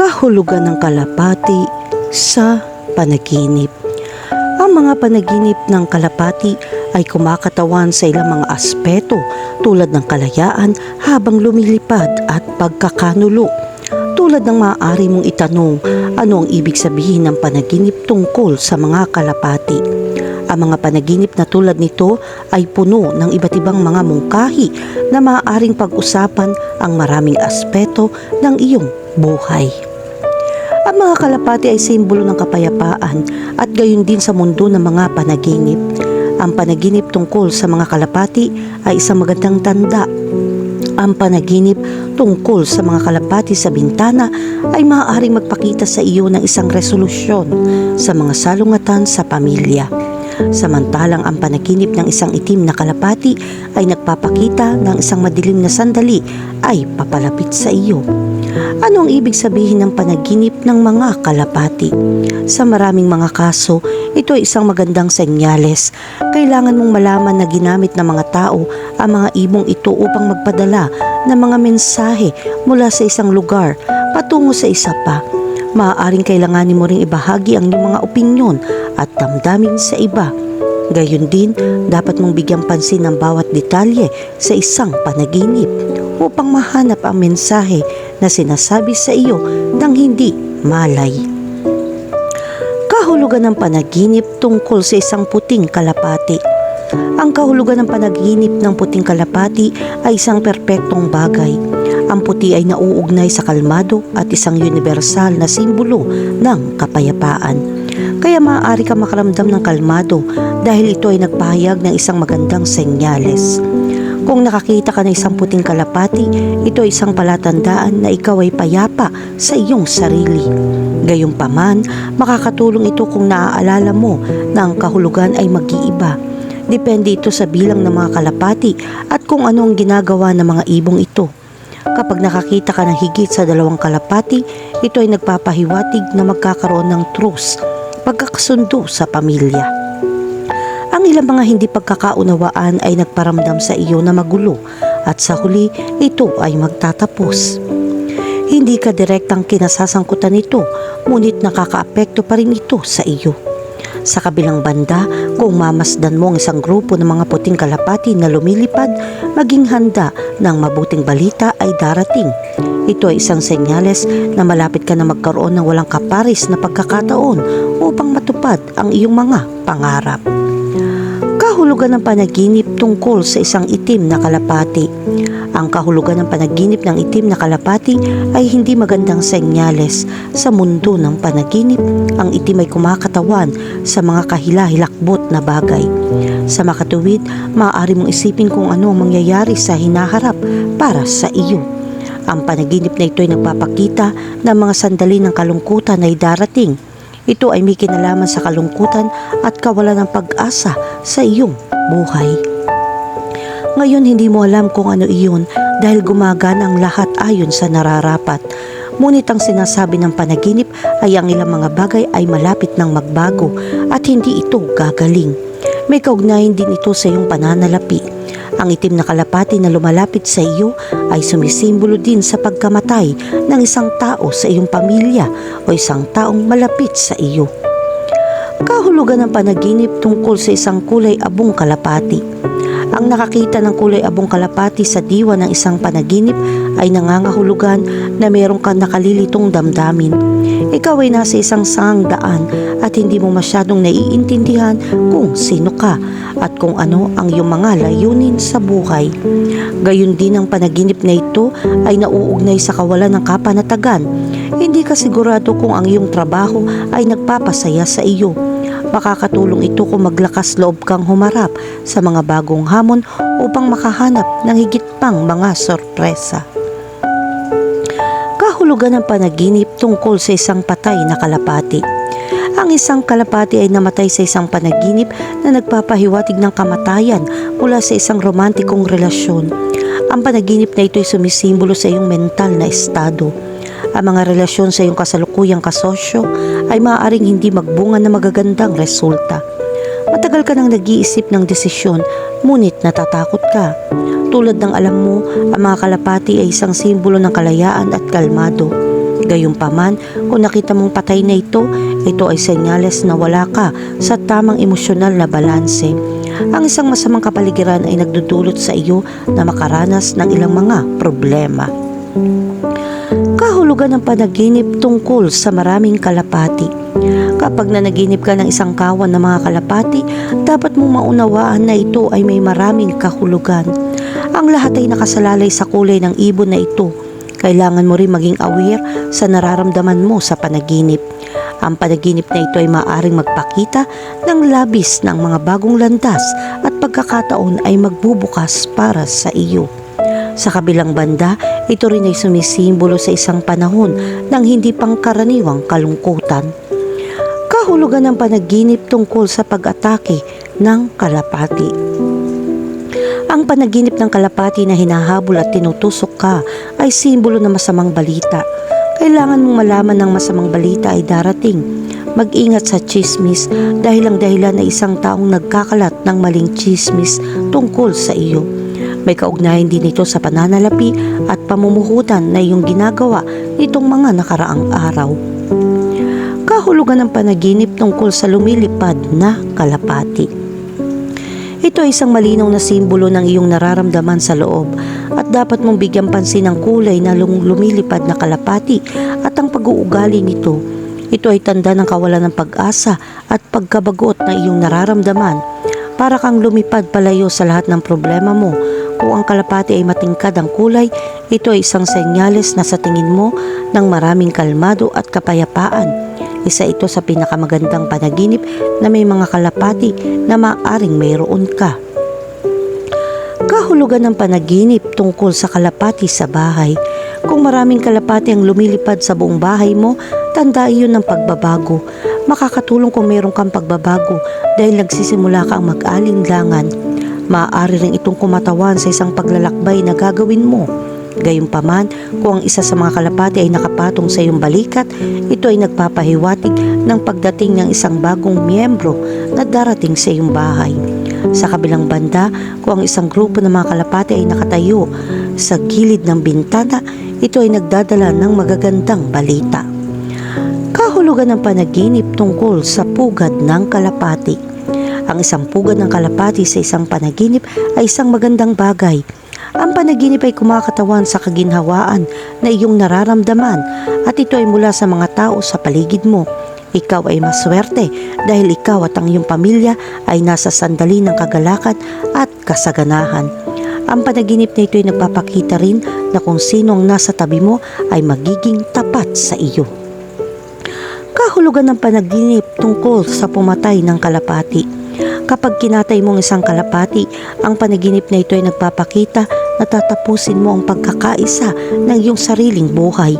kahulugan ng kalapati sa panaginip. Ang mga panaginip ng kalapati ay kumakatawan sa ilang mga aspeto tulad ng kalayaan habang lumilipad at pagkakanulo. Tulad ng maaari mong itanong ano ang ibig sabihin ng panaginip tungkol sa mga kalapati. Ang mga panaginip na tulad nito ay puno ng iba't ibang mga mungkahi na maaaring pag-usapan ang maraming aspeto ng iyong buhay. Ang mga kalapati ay simbolo ng kapayapaan at gayon din sa mundo ng mga panaginip. Ang panaginip tungkol sa mga kalapati ay isang magandang tanda. Ang panaginip tungkol sa mga kalapati sa bintana ay maaaring magpakita sa iyo ng isang resolusyon sa mga salungatan sa pamilya. Samantalang ang panaginip ng isang itim na kalapati ay nagpapakita ng isang madilim na sandali ay papalapit sa iyo. Ano ang ibig sabihin ng panaginip ng mga kalapati? Sa maraming mga kaso, ito ay isang magandang senyales. Kailangan mong malaman na ginamit ng mga tao ang mga ibong ito upang magpadala ng mga mensahe mula sa isang lugar patungo sa isa pa. Maaaring kailanganin mo ring ibahagi ang iyong mga opinyon at damdamin sa iba. Gayon din, dapat mong bigyang pansin ang bawat detalye sa isang panaginip upang mahanap ang mensahe na sinasabi sa iyo ng hindi malay. Kahulugan ng panaginip tungkol sa isang puting kalapati. Ang kahulugan ng panaginip ng puting kalapati ay isang perpektong bagay. Ang puti ay nauugnay sa kalmado at isang universal na simbolo ng kapayapaan. Kaya maaari ka makaramdam ng kalmado dahil ito ay nagpahayag ng isang magandang senyales. Kung nakakita ka ng isang puting kalapati, ito ay isang palatandaan na ikaw ay payapa sa iyong sarili. Gayunpaman, makakatulong ito kung naaalala mo na ang kahulugan ay mag-iiba. Depende ito sa bilang ng mga kalapati at kung ano ang ginagawa ng mga ibong ito. Kapag nakakita ka ng higit sa dalawang kalapati, ito ay nagpapahiwatig na magkakaroon ng truce, pagkakasundo sa pamilya. Ang ilang mga hindi pagkakaunawaan ay nagparamdam sa iyo na magulo at sa huli ito ay magtatapos. Hindi ka direktang kinasasangkutan nito, ngunit nakakaapekto pa rin ito sa iyo. Sa kabilang banda, kung mamasdan mo ang isang grupo ng mga puting kalapati na lumilipad, maging handa ng mabuting balita ay darating. Ito ay isang senyales na malapit ka na magkaroon ng walang kaparis na pagkakataon upang matupad ang iyong mga pangarap kahulugan ng panaginip tungkol sa isang itim na kalapati. Ang kahulugan ng panaginip ng itim na kalapati ay hindi magandang senyales. Sa mundo ng panaginip, ang itim ay kumakatawan sa mga kahilahilakbot na bagay. Sa makatuwid, maaari mong isipin kung ano ang mangyayari sa hinaharap para sa iyo. Ang panaginip na ito ay nagpapakita ng mga sandali ng kalungkutan ay darating ito ay may kinalaman sa kalungkutan at kawalan ng pag-asa sa iyong buhay. Ngayon hindi mo alam kung ano iyon dahil gumagana ang lahat ayon sa nararapat. Ngunit ang sinasabi ng panaginip ay ang ilang mga bagay ay malapit ng magbago at hindi ito gagaling. May kaugnayan din ito sa iyong pananalapi. Ang itim na kalapati na lumalapit sa iyo ay sumisimbolo din sa pagkamatay ng isang tao sa iyong pamilya o isang taong malapit sa iyo. Kahulugan ng panaginip tungkol sa isang kulay abong kalapati. Ang nakakita ng kulay abong kalapati sa diwa ng isang panaginip ay nangangahulugan na meron kang nakalilitong damdamin. Ikaw ay nasa isang sangang daan at hindi mo masyadong naiintindihan kung sino ka at kung ano ang iyong mga layunin sa buhay. Gayun din ang panaginip na ito ay nauugnay sa kawalan ng kapanatagan. Hindi ka sigurado kung ang iyong trabaho ay nagpapasaya sa iyo. Makakatulong ito kung maglakas loob kang humarap sa mga bagong hamon upang makahanap ng higit pang mga sorpresa kahulugan ng panaginip tungkol sa isang patay na kalapati. Ang isang kalapati ay namatay sa isang panaginip na nagpapahiwatig ng kamatayan mula sa isang romantikong relasyon. Ang panaginip na ito ay sumisimbolo sa iyong mental na estado. Ang mga relasyon sa iyong kasalukuyang kasosyo ay maaaring hindi magbunga na magagandang resulta. Matagal ka nang nag-iisip ng desisyon, ngunit natatakot ka. Tulad ng alam mo, ang mga kalapati ay isang simbolo ng kalayaan at kalmado. Gayunpaman, kung nakita mong patay na ito, ito ay senyales na wala ka sa tamang emosyonal na balanse. Ang isang masamang kapaligiran ay nagdudulot sa iyo na makaranas ng ilang mga problema. Kahulugan ng panaginip tungkol sa maraming kalapati. Kapag nanaginip ka ng isang kawan ng mga kalapati, dapat mong maunawaan na ito ay may maraming kahulugan. Ang lahat ay nakasalalay sa kulay ng ibon na ito. Kailangan mo rin maging aware sa nararamdaman mo sa panaginip. Ang panaginip na ito ay maaaring magpakita ng labis ng mga bagong landas at pagkakataon ay magbubukas para sa iyo. Sa kabilang banda, ito rin ay sumisimbolo sa isang panahon ng hindi pangkaraniwang kalungkutan. Kahulugan ng panaginip tungkol sa pag-atake ng kalapati. Ang panaginip ng kalapati na hinahabol at tinutusok ka ay simbolo ng masamang balita. Kailangan mong malaman ng masamang balita ay darating. Mag-ingat sa chismis dahil ang dahilan ay isang taong nagkakalat ng maling chismis tungkol sa iyo. May kaugnayan din ito sa pananalapi at pamumuhutan na iyong ginagawa nitong mga nakaraang araw. Kahulugan ng panaginip tungkol sa lumilipad na kalapati. Ito ay isang malinaw na simbolo ng iyong nararamdaman sa loob at dapat mong bigyan pansin ang kulay na lum- lumilipad na kalapati at ang pag-uugali nito. Ito ay tanda ng kawalan ng pag-asa at pagkabagot na iyong nararamdaman para kang lumipad palayo sa lahat ng problema mo. Kung ang kalapati ay matingkad ang kulay, ito ay isang senyales na sa tingin mo ng maraming kalmado at kapayapaan. Isa ito sa pinakamagandang panaginip na may mga kalapati na maaring mayroon ka. Kahulugan ng panaginip tungkol sa kalapati sa bahay. Kung maraming kalapati ang lumilipad sa buong bahay mo, tanda iyon ng pagbabago. Makakatulong kung mayroon kang pagbabago dahil nagsisimula kang mag-alinlangan. Maaari rin itong kumatawan sa isang paglalakbay na gagawin mo. Gayunpaman, kung ang isa sa mga kalapati ay nakapatong sa iyong balikat, ito ay nagpapahiwatig ng pagdating ng isang bagong miyembro na darating sa iyong bahay. Sa kabilang banda, kung ang isang grupo ng mga kalapati ay nakatayo sa gilid ng bintana, ito ay nagdadala ng magagandang balita. Kahulugan ng panaginip tungkol sa pugad ng kalapati. Ang isang pugad ng kalapati sa isang panaginip ay isang magandang bagay. Ang panaginip ay kumakatawan sa kaginhawaan na iyong nararamdaman at ito ay mula sa mga tao sa paligid mo. Ikaw ay maswerte dahil ikaw at ang iyong pamilya ay nasa sandali ng kagalakan at kasaganahan. Ang panaginip na ito ay nagpapakita rin na kung sino ang nasa tabi mo ay magiging tapat sa iyo. Kahulugan ng panaginip tungkol sa pumatay ng kalapati. Kapag kinatay mo ang isang kalapati, ang panaginip na ito ay nagpapakita na tatapusin mo ang pagkakaisa ng iyong sariling buhay.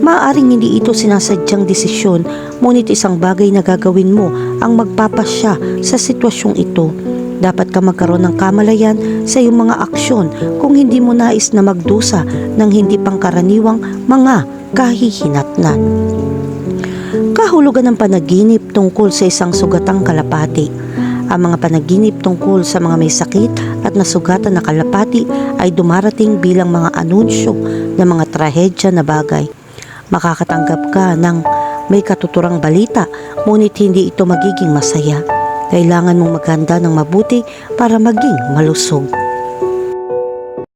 Maaring hindi ito sinasadyang desisyon, ngunit isang bagay na gagawin mo ang magpapasya sa sitwasyong ito. Dapat ka magkaroon ng kamalayan sa iyong mga aksyon kung hindi mo nais na magdusa ng hindi pangkaraniwang mga kahihinatnan. Kahulugan ng panaginip tungkol sa isang sugatang kalapati. Ang mga panaginip tungkol sa mga may sakit at nasugatan na kalapati ay dumarating bilang mga anunsyo ng mga trahedya na bagay. Makakatanggap ka ng may katuturang balita, ngunit hindi ito magiging masaya. Kailangan mong maghanda ng mabuti para maging malusog.